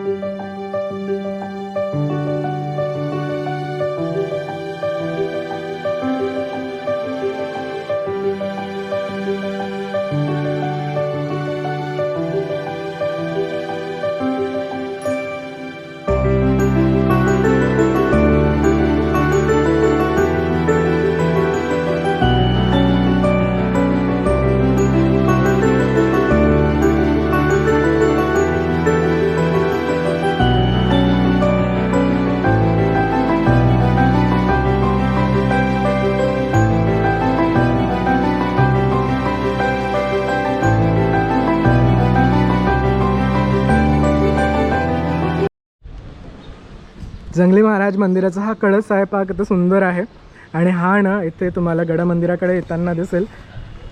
Música जंगली महाराज मंदिराचा हा कळस आहे पहा किती सुंदर आहे. आणि हा ना इथे तुम्हाला गड मंदिराकडे येताना दिसेल.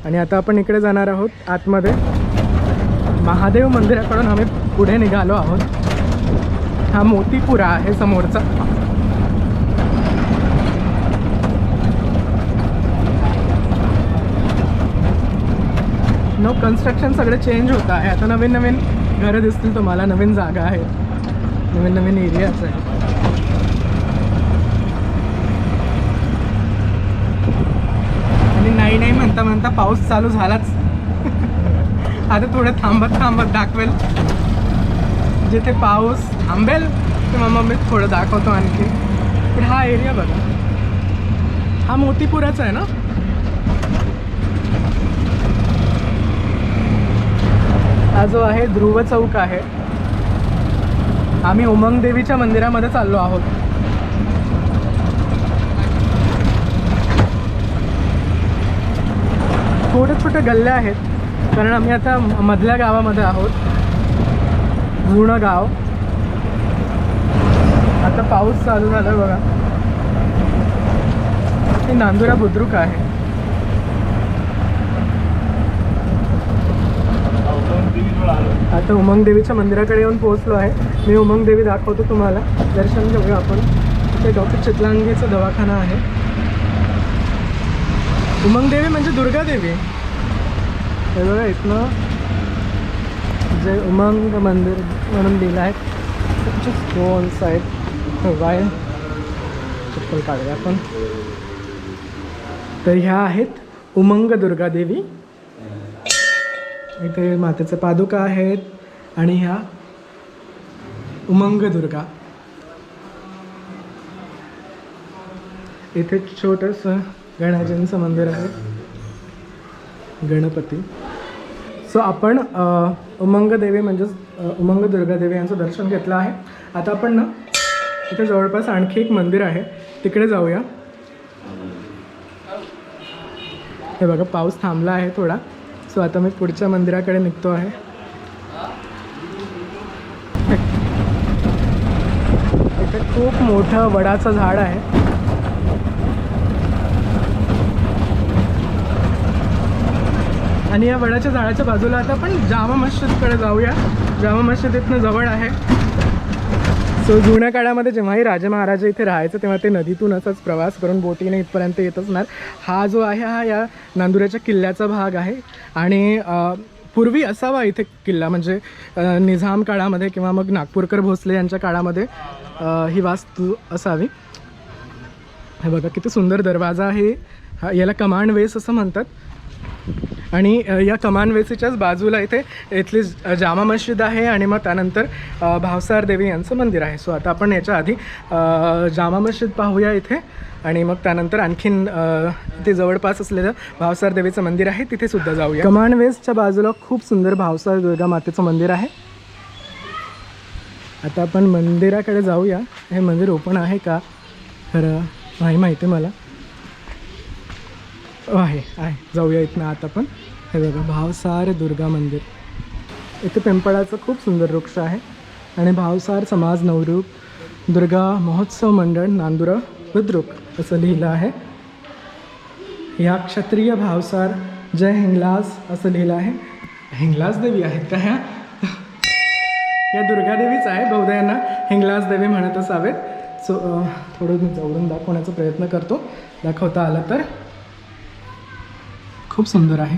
आणि आता आपण इकडे जाणार आहोत आतमध्ये. महादेव मंदिराकडून आम्ही पुढे निघालो आहोत. हा मोतीपुरा आहे समोरचा. नो कन्स्ट्रक्शन सगळं चेंज होत आहे. आता नवीन नवीन घरं दिसतील तुम्हाला. नवीन जागा आहे नवीन नवीन एरियाच आहे आणि नाही नाही म्हणता म्हणता पाऊस चालू झालाच. आता थोडं थांबत थांबत दाखवेल. जिथे पाऊस थांबेल तेव्हा मग मी थोडं दाखवतो आणखी. पण हा एरिया बघा. हा मोतीपुराचा आहे ना? हा जो आहे ध्रुव चौक आहे. आम्ही उमंग देवीच्या मंदिरामध्ये चाललो आहोत. छोट्या छोट्या गल्ल्या आहेत. कारण आम्ही आता म- मधल्या गावामध्ये आहोत. जुनं गाव. आता पाऊस चालू झाला बघा. हे नांदुरा बुद्रुक आहे. आता उमंग देवीच्या मंदिराकडे येऊन पोहोचलो आहे. मी उमंग देवी दाखवतो तुम्हाला. दर्शन घेऊया आपण. इथे डॉक्टर चितलांगीचा दवाखाना आहे. उमंग देवी म्हणजे दुर्गा देवी हे बघा इथनं जे उमंग मंदिर म्हणून दिलं आहे तुमचे स्टोन्स आहेत वाय चप्पल काढूया आपण. तर ह्या आहेत उमंग दुर्गा देवी इथे मातेचे पादुका आहेत आणि ह्या उमंग दुर्गा. इथे छोटंसं गणाजींचं मंदिर आहे. गणपती. सो आपण उमंगदेवी उमंग देवी म्हणजेच उमंग दुर्गादेवी यांचं दर्शन घेतलं आहे. आता आपण ना इथे जवळपास आणखी एक मंदिर आहे. तिकडे जाऊया. हे बघा पाऊस थांबला आहे थोडा. सो आता मी पुढच्या मंदिराकडे निघतो आहे. इथे खूप मोठं वडाचं झाड आहे. आणि या वडाच्या झाडाच्या बाजूला आता आपण जामा मस्जिदकडे जाऊया. जामा मस्जिद इथनं जवळ आहे. सो जुन्या काळामध्ये जेव्हाही राजे महाराज इथे राहायचं तेव्हा ते नदीतून असंच प्रवास करून बोटीने इथपर्यंत येत असणार. हा जो आहे हा या नांदुऱ्याच्या किल्ल्याचा भाग आहे. आणि पूर्वी असावा इथे किल्ला म्हणजे निझाम काळामध्ये किंवा मग नागपूरकर भोसले यांच्या काळामध्ये ही वास्तू असावी. हे बघा किती सुंदर दरवाजा आहे. हा याला कमांड वेस असं म्हणतात. आणि या कमान वेसीच्याच बाजूला इथे इथली जामा मस्जिद आहे आणि मग त्यानंतर भावसार देवी यांचं मंदिर आहे. सो आता आपण याच्या आधी जामा मस्जिद पाहूया इथे आणि मग त्यानंतर आणखीन ते जवळपास असलेलं भावसार देवीचं मंदिर आहे तिथे सुद्धा जाऊया. कमानवेसच्या बाजूला खूप सुंदर भावसार दुर्गा मातेचं मंदिर आहे. आता आपण मंदिराकडे जाऊया. हे मंदिर ओपन आहे का? खरं नाही माहिती मला. आहे आहे. जाऊया इथनं आता पण. हे बघा भावसार दुर्गा मंदिर. इथे पिंपळाचं खूप सुंदर वृक्ष आहे. आणि भावसार समाज नवरूप दुर्गा महोत्सव मंडळ नांदुरा बुद्रुक असं लिहिलं आहे. ह्या क्षत्रिय भावसार जय हिंगलाज असं लिहिलं आहे. हिंगलाज देवी आहेत का ह्या? या दुर्गादेवीच आहे बहुधा यांना हिंगलाज देवी म्हणत असावेत सो थोडं मी जवळून दाखवण्याचा प्रयत्न करतो. दाखवता आलं तर. खूप सुंदर आहे.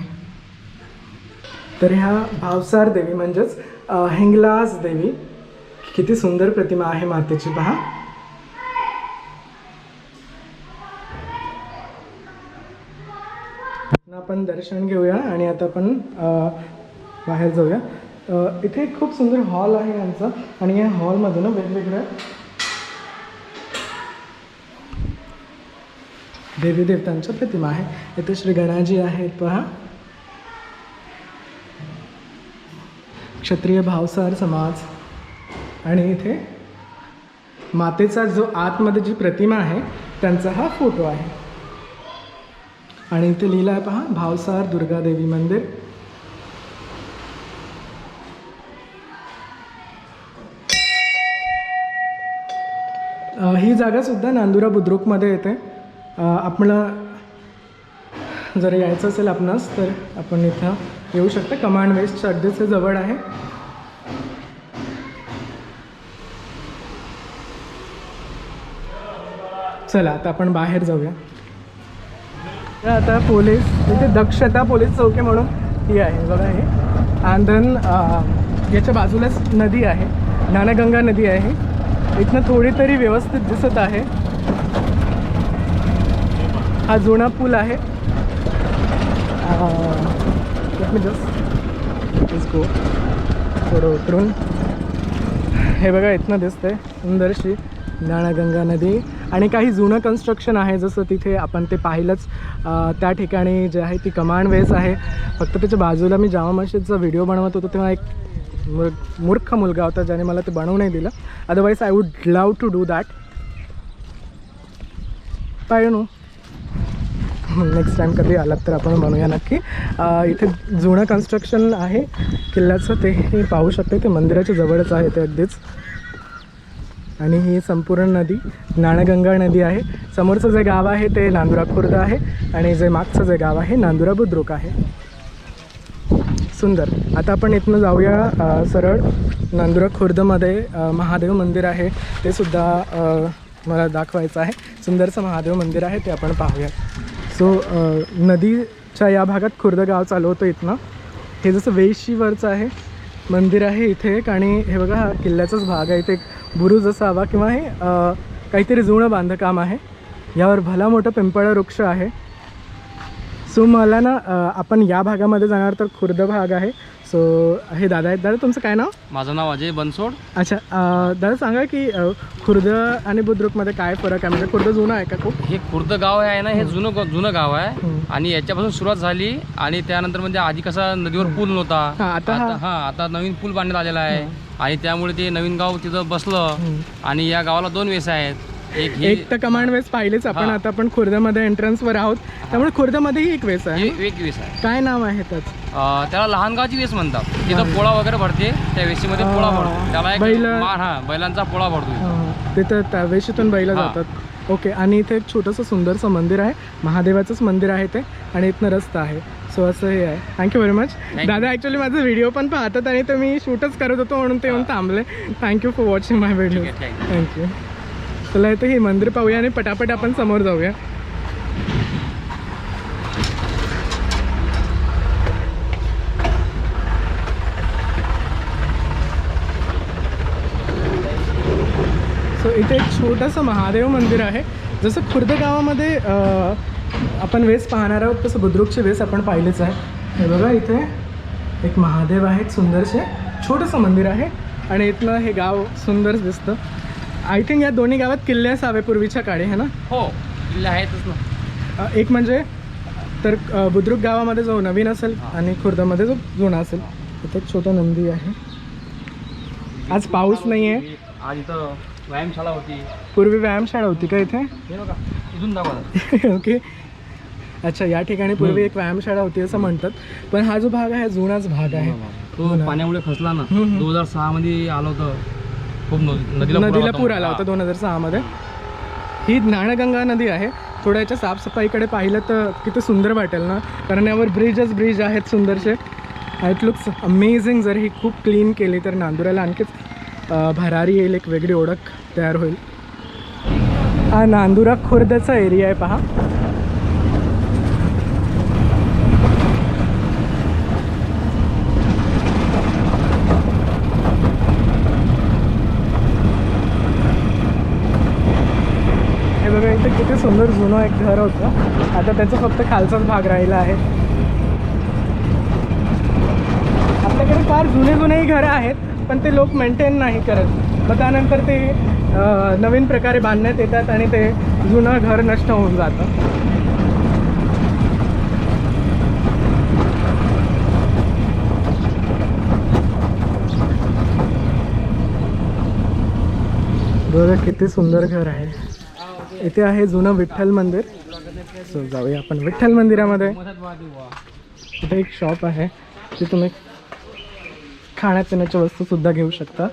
तर ह्या भावसार देवी म्हणजेच हिंगलाज देवी. किती सुंदर प्रतिमा आहे मातेची पहा. आपण दर्शन घेऊया आणि आता आपण बाहेर जाऊया. इथे एक खूप सुंदर हॉल आहे यांचा आणि या हॉलमध्ये ना वेगवेगळ्या देवी देवतांच्या प्रतिमा आहे. इथे श्री गणाजी आहेत पहा. क्षत्रिय भावसार समाज. आणि इथे मातेचा जो आतमध्ये जी प्रतिमा आहे त्यांचा हा फोटो आहे. आणि इथे लिहिलं आहे पहा भावसार दुर्गा देवी मंदिर. ही जागा सुद्धा नांदुरा बुद्रुकमध्ये येते. आपलं जर यायचं असेल आपणास तर आपण इथं येऊ शकता. कमांड वेस्ट अगदीच जवळ आहे. चला आता आपण बाहेर जाऊया. तर आता पोलीस इथे दक्षता पोलीस चौकी म्हणून ही आहे बघा हे. आणि देन याच्या बाजूलाच नदी आहे. ज्ञानगंगा नदी आहे. इथनं थोडी तरी व्यवस्थित दिसत आहे. हा जुना पूल आहे. जस्ट गो थोडं उतरून. हे बघा इथनं दिसतंय. सुंदरशी नाणागंगा नदी. आणि काही जुनं कन्स्ट्रक्शन आहे जसं तिथे आपण ते पाहिलंच. त्या ठिकाणी जे आहे ती कमांड वेस आहे. फक्त त्याच्या बाजूला मी जामा मशीदचा व्हिडिओ बनवत होतो तेव्हा एक मूर्ख मुलगा होता ज्याने मला ते बनवू नाही दिलं. Otherwise I would love to do that पाय नो. नेक्स्ट टाईम कधी आलात तर आपण म्हणूया नक्की. इथे जुनं कन्स्ट्रक्शन आहे. किल्ल्याचं ते पाहू शकते ते मंदिराच्या जवळच आहे ते अगदीच. आणि ही संपूर्ण नदी नाणगंगा नदी आहे. समोरचं जे गाव आहे ते नांदुरा खुर्द आहे. आणि जे मागचं जे गाव आहे नांदुरा बुद्रुक आहे. सुंदर. आता आपण इथनं जाऊया सरळ. नांदुरा खुर्दमध्ये महादेव मंदिर आहे. ते सुद्धा मला दाखवायचं आहे. सुंदरचं महादेव मंदिर आहे ते आपण पाहूया. सो नदीच्या या भागात खुर्द गाव चालू होतं इथनं हे जसं वेशीवरचं आहे मंदिर आहे इथे एक आणि हे बघा हा किल्ल्याचाच भाग आहे. इथे एक बुरुज असावा किंवा हे काहीतरी जुनं बांधकाम आहे. यावर भला मोठं पिंपळ वृक्ष आहे. सो मला ना आपण या भागामध्ये जाणार तर खुर्द भाग आहे. सो हे दादा आहेत. दादा तुमचं काय नाव? माझं नाव अजय बनसोड. अच्छा दादा सांगा की खुर्द आणि बुद्रुकमध्ये काय फरक आहे? म्हणजे खुर्द जुनं आहे का खूप? हे खुर्द गाव आहे ना हे जुनं जुनं गाव आहे. आणि याच्यापासून सुरुवात झाली आणि त्यानंतर म्हणजे आधी कसा नदीवर पूल नव्हता. आता हा- आता नवीन पूल बांधण्यात आलेला आहे. आणि त्यामुळे ते नवीन गाव तिथं बसलं. आणि या गावाला दोन वेस आहेत. एक एक तर कमांड वेस पाहिलेच आपण. हा. आता आपण खुर्दमध्ये एंट्रन्सवर आहोत. त्यामुळे खुर्दमध्येही एक वेस आहे हे? एक वेस आहे. काय नाव आहे त्याचं? अं, त्याला लहान गावची वेस म्हणतात. तिथं पोळा वगैरे भरते त्या वेशीमध्ये पोळा. भरतो. त्याला एक बैल- हा बैलांचा पोळा भरतो हा, तिथं त्या वेशीतून बैला हा. जातात. ओके आणि इथे एक छोटंसं सुंदरसं मंदिर आहे. महादेवाचंच मंदिर आहे ते आणि इथनं रस्ता आहे. सो असं हे आहे. Thank you very much you. दादा ॲक्च्युली माझा व्हिडिओ पण पाहतात आणि ते मी शूटच करत होतो म्हणून ते येऊन थांबले. Thank you for watching my video ठीक आहे, thank थँक्यू चला येतं हे मंदिर पाहूया आणि पटापट आपण समोर जाऊया. सो इथे एक छोटंसं महादेव मंदिर आहे. जसं खुर्द गावामध्ये आपण वेस पाहणार आहोत तसं बुद्रुकचे वेस आपण पाहिलेच आहे. हे बघा इथे एक महादेव आहे एक सुंदरसे. छोटंसं मंदिर आहे आणि इथलं हे गाव सुंदर दिसतं. आय थिंक या दोन्ही गावात किल्ले असावे पूर्वीच्या काळी है ना? हो किल्ले आहेतच ना. अ, एक म्हणजे तर अ, बुद्रुक गावामध्ये जो नवीन असेल आणि खुर्दामध्ये जो जुना असेल इथे एक छोटा नंदी आहे. आज पाऊस नाही आहे आज इथं व्यायामशाळा होती. पूर्वी व्यायामशाळा होती का इथे? हे बघा इथून दाखवा. ओके. अच्छा या ठिकाणी पूर्वी एक व्यायामशाळा होती असं म्हणतात. पण हा जो भाग आहे जुनाच भाग आहे. तो पाण्यामुळे खचला ना. हम्म, हम्म. दोन हजार सहा मध्ये आलं होतं. खूप नदी- नदीला पूर. आला होता दोन हजार सहामध्ये. ही ज्ञानगंगा नदी आहे. थोड्या याच्या साफसफाईकडे पाहिलं तर किती सुंदर वाटेल ना? कारण यावर ब्रिजच ब्रिज आहेत सुंदरसे इट लुक्स अमेझिंग जर ही खूप क्लीन केली तर नांदुराला आणखीच भरारी येईल एक वेगळी ओळख तयार होईल. हा नांदुरा खुर्दचा एरिया आहे पहा इथे किती सुंदर जुनं एक घर होतं. आता त्याचा फक्त खालचाच भाग राहिला आहे. आपल्याकडे फार जुने जुनेही घरं आहेत पण ते लोक मेंटेन नाही करत. मग त्यानंतर ते नवीन प्रकारे बांधण्यात येतात आणि ते जुनं घर नष्ट होऊन जातं. बरं किती सुंदर घर आहे. इथे आहे जुनं विठ्ठल मंदिर. सो जाऊया आपण विठ्ठल मंदिरामध्ये. इथे एक शॉप आहे. ते तुम्ही खाण्यापिण्याच्या वस्तूसुद्धा घेऊ शकता.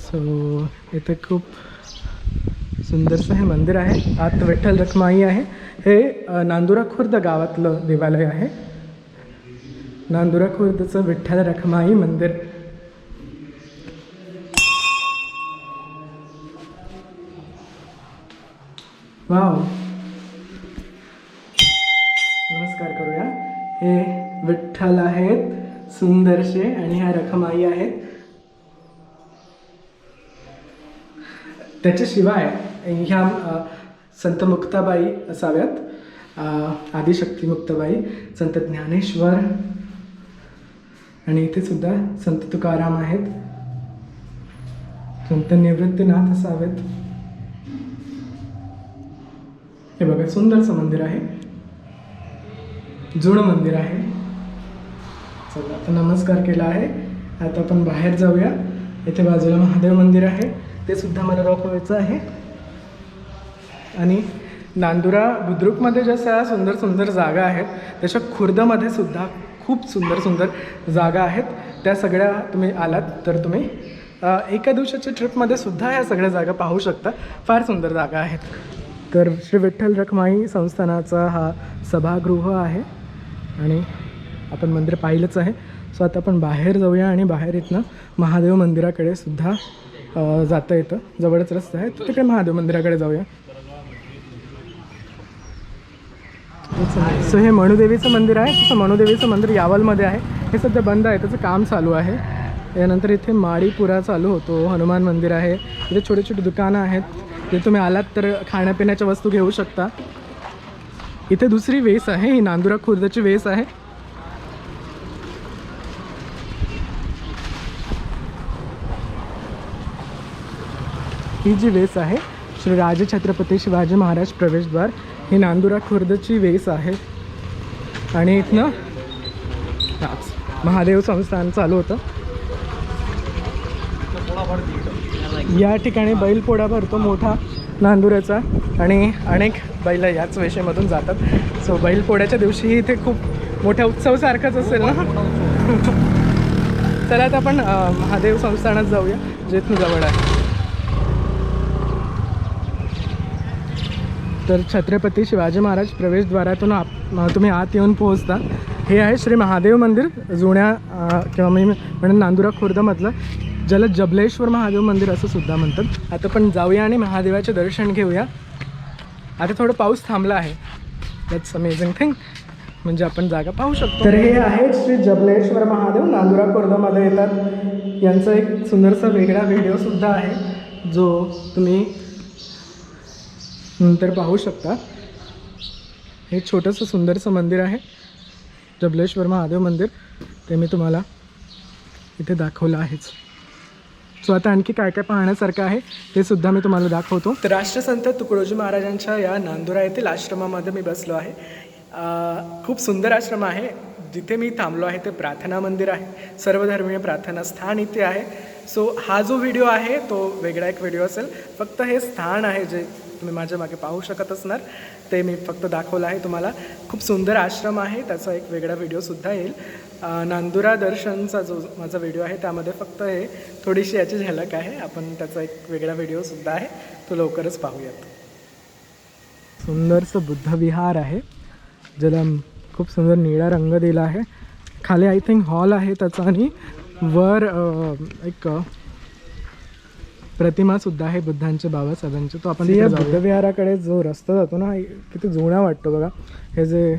सो इथे खूप सुंदरसं हे मंदिर आहे. आत विठ्ठल रखमाई आहे. हे नांदुरा खुर्द गावातलं देवालय आहे. नांदुरा खुर्दचं विठ्ठल रखमाई मंदिर. वाव नमस्कार करूया. हे विठ्ठल आहेत सुंदरसे आणि ह्या रखमाई आहेत. त्याच्याशिवाय ह्या संत मुक्ताबाई असाव्यात. आदिशक्ती मुक्ताबाई संत ज्ञानेश्वर आणि इथे सुद्धा संत तुकाराम आहेत. संत निवृत्तीनाथ असावेत. हे बघा सुंदरचं मंदिर आहे. जुनं मंदिर आहे. चला आता नमस्कार केला आहे. आता आपण बाहेर जाऊया. इथे बाजूला महादेव मंदिर आहे. ते सुद्धा मला दाखवायचं आहे. आणि नांदुरा बुद्रुकमध्ये जशा सुंदर सुंदर जागा आहेत तशा खुर्दमध्ये सुद्धा खूप सुंदर सुंदर जागा आहेत. त्या सगळ्या तुम्ही आलात तर तुम्ही एका दिवसाच्या ट्रिपमध्ये सुद्धा ह्या सगळ्या जागा पाहू शकता. फार सुंदर जागा आहेत. तर श्री विठ्ठल रखमाई संस्थानाचा हा सभागृह आहे आणि आपण मंदिर पाहिलंच आहे. सो आता आपण बाहेर जाऊया आणि बाहेर इथनं महादेव मंदिराकडे सुद्धा जाता येतं. जवळच रस्ता आहे तर तिकडे महादेव मंदिराकडे जाऊया. सो हे मणुदेवीचं मंदिर आहे. तसं मणुदेवीचं मंदिर यावलमध्ये आहे. हे सध्या बंद आहे त्याचं काम चालू आहे. यानंतर इथे माळीपुरा चालू होतो हनुमान मंदिर आहे. इथे छोटे छोटे दुकानं आहेत. ते तुम्ही आलात तर खाण्यापिण्याच्या वस्तू घेऊ शकता. इथे दुसरी वेस आहे ही नांदुरा खुर्दची वेस आहे. ही जी वेस आहे श्री राजे छत्रपती शिवाजी महाराज प्रवेशद्वार ही नांदुरा खुर्दची वेस आहे. आणि इथनं महादेव संस्थान चालू होतं. या ठिकाणी बैलपोळा भरतो मोठा नांदुऱ्याचा. आणि अनेक बैल याच वेशेमधून जातात. सो बैलपोळ्याच्या दिवशी इथे खूप मोठ्या उत्सवसारखंच असेल ना? चला आता आपण महादेव संस्थानात जाऊया जेथून जवळ आहे. तर छत्रपती शिवाजी महाराज प्रवेशद्वारातून आप तुम्ही आत येऊन पोहोचता. हे आहे श्री महादेव मंदिर जुन्या किंवा मी म्हणेन नांदुरा खुर्दमधलं ज्याला जबलेश्वर महादेव मंदिर असं सुद्धा म्हणतात. आता पण जाऊया आणि महादेवाचे दर्शन घेऊया. आता थोडं पाऊस थांबला आहे. दॅट्स अमेझिंग थिंग म्हणजे आपण जागा पाहू शकतो. तर हे आहेत श्री जबलेश्वर महादेव. नांदुरा खुर्दमध्ये येतात. यांचा एक सुंदरसा वेगळा व्हिडिओसुद्धा आहे जो तुम्ही नंतर पाहू शकता. हे छोटंसं सुंदरसं मंदिर आहे. जबलेश्वर महादेव मंदिर. ते मी तुम्हाला इथे दाखवलं आहेच. सो आता आणखी काय काय पाहण्यासारखं आहे ते सुद्धा मी तुम्हाला दाखवतो. तर राष्ट्रसंत तुकडोजी महाराजांच्या या नांदुरा येथील आश्रमामध्ये मी बसलो आहे. खूप सुंदर आश्रम आहे. जिथे मी थांबलो आहे ते प्रार्थना मंदिर आहे. सर्वधर्मीय प्रार्थना स्थान इथे आहे. सो हा जो व्हिडिओ आहे तो वेगळा एक व्हिडिओ असेल. फक्त हे स्थान आहे जे तुम्ही माझ्या मागे पाहू शकत असणार ते मी फक्त दाखवलं आहे तुम्हाला. खूप सुंदर आश्रम आहे. त्याचा एक वेगळा व्हिडिओसुद्धा येईल. नांदुरा दर्शनचा जो माझा व्हिडिओ आहे त्यामध्ये फक्त हे थोडीशी याची झलक आहे. आपण त्याचा एक वेगळा व्हिडिओसुद्धा आहे. तो लवकरच पाहूयात. सुंदरसं बुद्धविहार आहे. ज्याला खूप सुंदर निळा रंग दिला आहे. खाली आय थिंक हॉल आहे त्याचा आणि वर एक प्रतिमा सुद्धा आहे बुद्धांचे बाबासाहेबांचे तो आपण या बुद्धविहाराकडे जो रस्ता जातो ना किती जुना वाटतो बघा. हे जे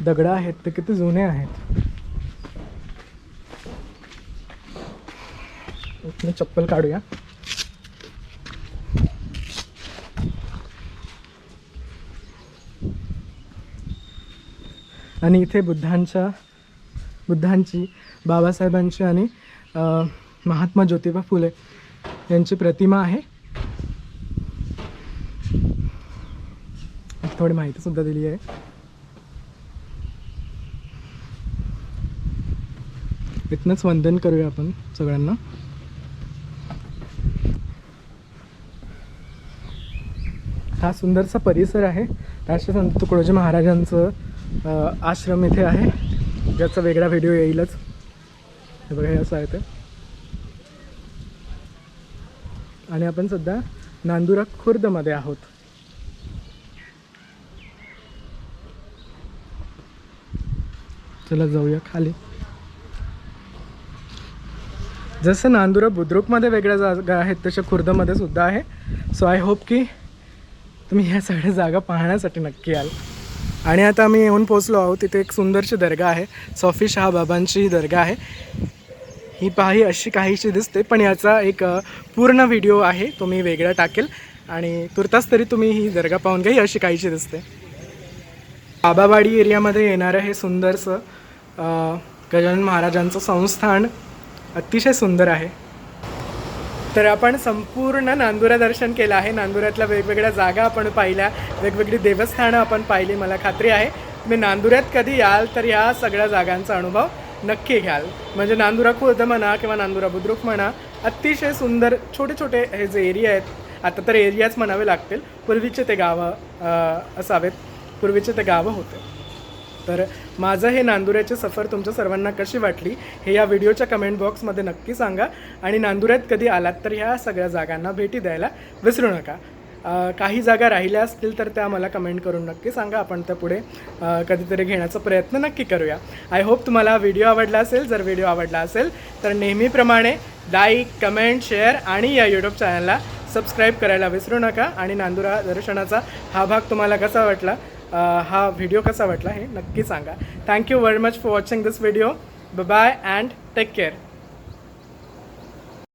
दगडं आहेत ते किती जुने आहेत. चप्पल काढूया. आणि इथे बुद्धांच्या बुद्धांची बाबासाहेबांची आणि महात्मा ज्योतिबा फुले यांची प्रतिमा आहे. थोडी माहिती सुद्धा दिली आहे. इथनंच वंदन करूया आपण सगळ्यांना. हा सुंदरसा परिसर आहे. राष्ट्रसंत तुकडोजी महाराजांचं आश्रम इथे आहे. ज्याचा वेगळा व्हिडिओ येईलच. हे बघा हे असं आहे ते. आणि आपण सध्या नांदुरा खुर्दमध्ये आहोत. चला जाऊया खाली. जसं नांदुरा बुद्रुकमध्ये वेगळ्या जागा आहेत तशा खुर्दमध्ये सुद्धा आहे. सो आय होप की तुम्ही ह्या सगळ्या जागा पाहण्यासाठी नक्की याल. आणि आता आम्ही येऊन पोचलो आहोत. तिथे एक सुंदरशी दर्गा आहे. सॉफी शहा बाबांची ही दर्गा आहे. ही पाही अशी काहीशी दिसते पण याचा एक पूर्ण व्हिडिओ आहे. तो मी वेगळा टाकेल. आणि तुर्तास तरी तुम्ही ही दर्गा पाहून घ्या ही अशी काहीशी दिसते. बाबावाडी एरियामध्ये येणारं हे सुंदरसं गजानन महाराजांचं संस्थान. अतिशय सुंदर आहे. तर आपण संपूर्ण नांदुरा दर्शन केलं आहे. नांदुऱ्यातल्या वेगवेगळ्या जागा आपण पाहिल्या. वेगवेगळी देवस्थानं आपण पाहिली मला खात्री आहे. तुम्ही नांदुऱ्यात कधी याल तर या सगळ्या जागांचा अनुभव नक्की घ्याल. म्हणजे नांदुरा खुर्द म्हणा किंवा नांदुरा बुद्रुक म्हणा अतिशय सुंदर छोटे छोटे हे जे एरिया आहेत आता तर एरियाच म्हणावे लागतील. पूर्वीचे ते गावं असावेत. पूर्वीचे ते गावं होते. तर माझं हे नांदुऱ्याची सफर तुमच्या सर्वांना कशी वाटली हे या व्हिडिओच्या कमेंट बॉक्समध्ये नक्की सांगा. आणि नांदुऱ्यात कधी आलात तर ह्या सगळ्या जागांना भेटी द्यायला विसरू नका. काही जागा राहिल्या असतील तर त्या मला कमेंट करून नक्की सांगा. आपण त्या पुढे कधीतरी घेण्याचा प्रयत्न नक्की करूया. आय होप तुम्हाला व्हिडिओ आवडला असेल. जर व्हिडिओ आवडला असेल तर नेहमीप्रमाणे लाईक कमेंट शेअर आणि या यूट्यूब चॅनलला सबस्क्राईब करायला विसरू नका. आणि नांदुरा दर्शनाचा हा भाग तुम्हाला कसा वाटला हा व्हिडिओ कसा वाटला हे नक्की सांगा. Thank you very much for watching this video bye and take care